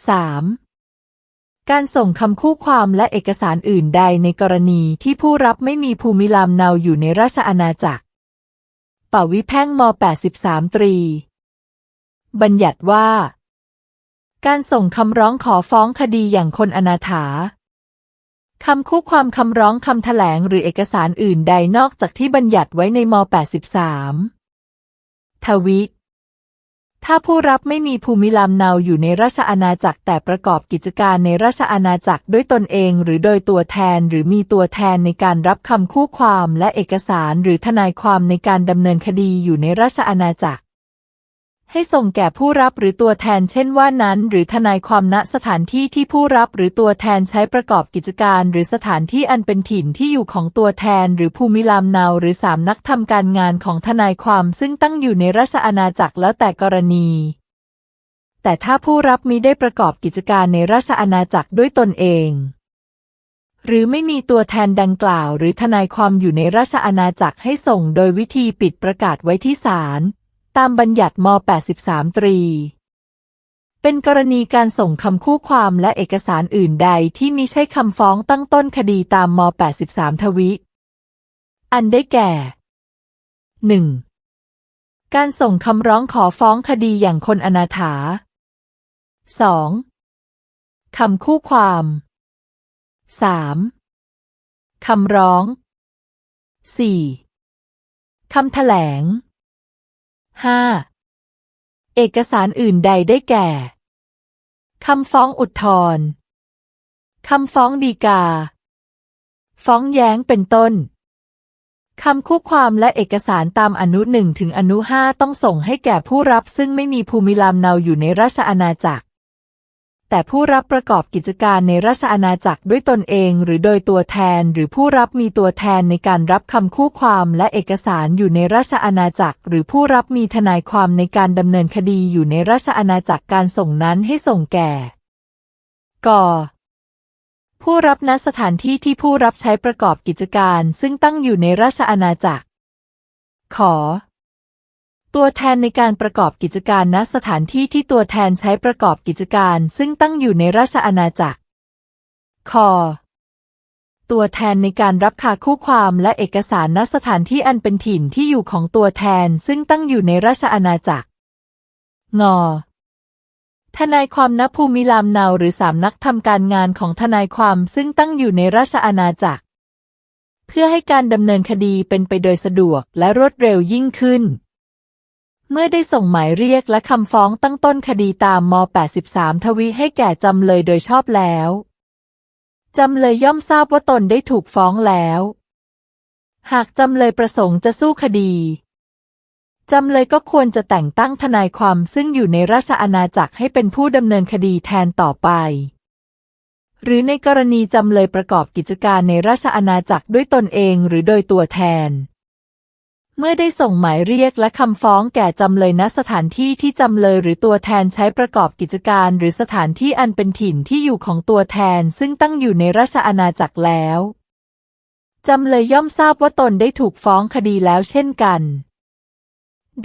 3. การส่งคำคู่ความและเอกสารอื่นใดในกรณีที่ผู้รับไม่มีภูมิลำเนาอยู่ในราชอาณาจักรปวิแพ่งม 83 ตรี บัญญัติว่า การส่งคำร้องขอฟ้องคดีอย่างคนอนาถาคำคู่ความคำร้องคำแถลงหรือเอกสารอื่นใดนอกจากที่บัญญัติไว้ในม 83 ทวิ ถ้าผู้รับไม่มีภูมิลำเนาอยู่ในราชอาณาจักรแต่ประกอบกิจการในราชอาณาจักรด้วยตนเองหรือโดยตัวแทนหรือมีตัวแทนในการรับคำคู่ความและเอกสารหรือทนายความในการดำเนินคดีอยู่ในราชอาณาจักร ให้ส่งแก่ผู้รับหรือตัวแทนเช่นว่านั้น หรือทนายความณสถานที่ที่ผู้รับหรือตัวแทนใช้ประกอบกิจการ หรือสถานที่อันเป็นถิ่นที่อยู่ของตัวแทน หรือภูมิลำเนาหรือสามนักทำการงานของทนายความซึ่งตั้งอยู่ในราชอาณาจักรแล้วแต่กรณี แต่ถ้าผู้รับมิได้ประกอบกิจการในราชอาณาจักรด้วยตนเอง หรือไม่มีตัวแทนดังกล่าว หรือทนายความอยู่ในราชอาณาจักรให้ส่งโดยวิธีปิดประกาศไว้ที่ศาล ตามบัญญัติม 83 ตรี เป็นกรณีการส่งคำคู่ความและเอกสารอื่นใดที่มิใช่คำฟ้องตั้งต้นคดีตามม 83 ทวิ อันได้แก่ 1. การส่งคำร้องขอฟ้องคดีอย่างคนอนาถา 2. คำคู่ความ 3. คำร้อง 4. คำแถลง 5. เอกสารอื่นใดได้แก่ คำฟ้องอุทธรณ์คำฟ้องดีกา ฟ้องแย้งเป็นต้น คำคู่ความและเอกสารตามอนุหนึ่งถึงอนุห้าต้องส่งให้แก่ผู้รับซึ่งไม่มีภูมิลำเนาอยู่ในราชอาณาจักร แต่ผู้รับประกอบกิจการในราชอาณาจักรด้วยตนเอง หรือโดยตัวแทนหรือผู้รับมีตัวแทนในการรับคำคู่ความและเอกสารอยู่ในราชอาณาจักร หรือผู้รับมีทนายความในการดำเนินคดีอยู่ในราชอาณาจักรการส่งนั้นให้ส่งแก่กผู้รับณสถานที่ที่ผู้รับใช้ประกอบกิจการ ซึ่งตั้งอยู่ในราชอาณาจักร ขอ ตัวแทนในการประกอบกิจการณสถานที่ที่ตัวแทนใช้ประกอบกิจการ ซึ่งตั้งอยู่ในราชอาณาจักร คอ ตัวแทนในการรับค่าคู่ความและเอกสารณสถานที่อันเป็นถิ่นที่อยู่ของตัวแทนซึ่งตั้งอยู่ในราชอาณาจักร งอทนายความณภูมิลำเนาวหรือสามนักทำการงานของทนายความซึ่งตั้งอยู่ในราชอาณาจักร เพื่อให้การดำเนินคดีเป็นไปโดยสะดวกและรวดเร็วยิ่งขึ้น เมื่อได้ส่งหมายเรียกและคำฟ้องตั้งต้นคดีตามม 83 ทวิให้แก่จำเลยโดยชอบแล้ว จำเลยย่อมทราบว่าตนได้ถูกฟ้องแล้ว หากจำเลยประสงค์จะสู้คดี จำเลยก็ควรจะแต่งตั้งทนายความซึ่งอยู่ในราชอาณาจักรให้เป็นผู้ดำเนินคดีแทนต่อไป หรือในกรณีจำเลยประกอบกิจการในราชอาณาจักรด้วยตนเองหรือโดยตัวแทน เมื่อได้ส่งหมายเรียกและคำฟ้องแก่จำเลยณสถานที่ที่จำเลยหรือตัวแทนใช้ประกอบกิจการ หรือสถานที่อันเป็นถิ่นที่อยู่ของตัวแทนซึ่งตั้งอยู่ในราชอาณาจักรแล้วจำเลยย่อมทราบว่าตนได้ถูกฟ้องคดีแล้วเช่นกัน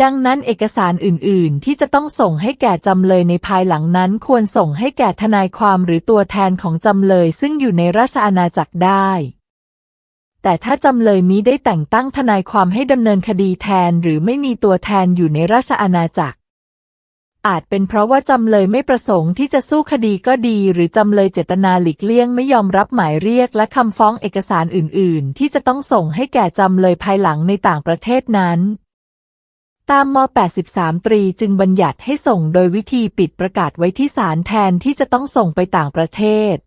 ดังนั้นเอกสารอื่น ๆ ที่จะต้องส่งให้แก่จำเลยในภายหลังนั้นควรส่งให้แก่ทนายความหรือตัวแทนของจำเลยซึ่งอยู่ในราชอาณาจักรได้ แต่ถ้าจำเลยมิได้แต่งตั้งทนายความให้ดำเนินคดีแทนหรือไม่มีตัวแทนอยู่ในราชอาณาจักร อาจเป็นเพราะว่าจำเลยไม่ประสงค์ที่จะสู้คดีก็ดี หรือจำเลยเจตนาหลีกเลี่ยงไม่ยอมรับหมายเรียกและคำฟ้องเอกสารอื่น ๆ ที่จะต้องส่งให้แก่จำเลยภายหลังในต่างประเทศนั้นตามม 83 ตรีจึงบัญญัติให้ส่งโดยวิธีปิดประกาศไว้ที่ศาลแทนที่จะต้องส่งไปต่างประเทศ